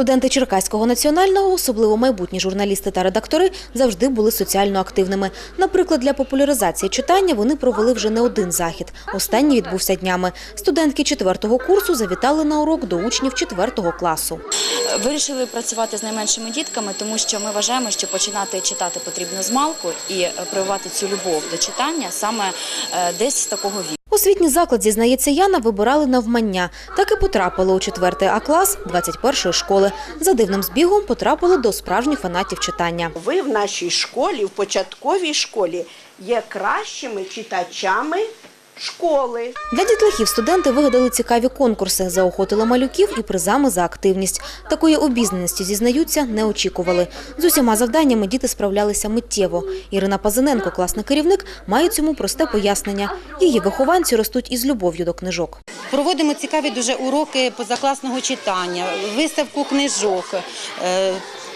Студенти Черкаського національного, особливо майбутні журналісти та редактори, завжди були соціально активними. Наприклад, для популяризації читання вони провели вже не один захід. Останній відбувся днями. Студентки четвертого курсу завітали на урок до учнів четвертого класу. Вирішили працювати з найменшими дітками, тому що ми вважаємо, що починати читати потрібно з малку і е, прививати цю любов до читання саме е, десь з такого віку. Освітній заклад, зізнається Яна, вибирали навмання. Так і потрапили у четвертий А-клас 21-ї школи. За дивним збігом потрапили до справжніх фанатів читання. Ви в нашій школі, в початковій школі, є кращими читачами школи. Для дітлахів студенти вигадали цікаві конкурси, заохотили малюків і призами за активність. Такої обізнаності, зізнаються, не очікували. З усіма завданнями діти справлялися миттєво. Ірина Пазиненко, класний керівник, має цьому просте пояснення. Її вихованці ростуть із любов'ю до книжок. Проводимо цікаві дуже уроки позакласного читання, виставку книжок.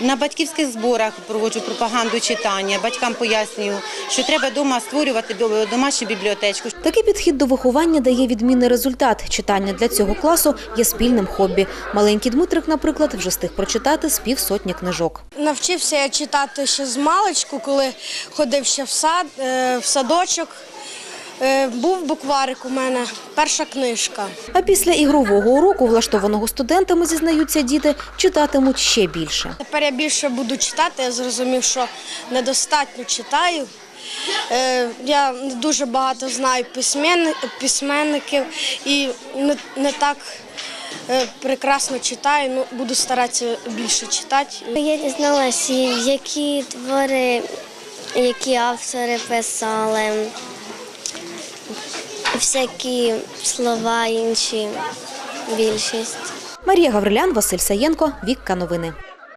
На батьківських зборах проводжу пропаганду читання. Батькам пояснюю, що треба вдома створювати домашню бібліотечку. Такий підхід до виховання дає відмінний результат. Читання для цього класу є спільним хобі. Маленький Дмитрик, наприклад, вже встиг прочитати з півсотні книжок. Навчився я читати ще з маличку, коли ходив ще в сад, е, в садочок. Е, Був букварик у мене, перша книжка. А після ігрового уроку, влаштованого студентами, зізнаються діти, читатимуть ще більше. Тепер я більше буду читати, я зрозумів, що недостатньо читаю. Е, Я дуже багато знаю письменників і не, так е, прекрасно читаю, ну буду старатися більше читати. Я дізналася, які твори, які автори писали, всякі слова інші, більшість. Марія Гаврилян, Василь Саєнко, Вікка Новини.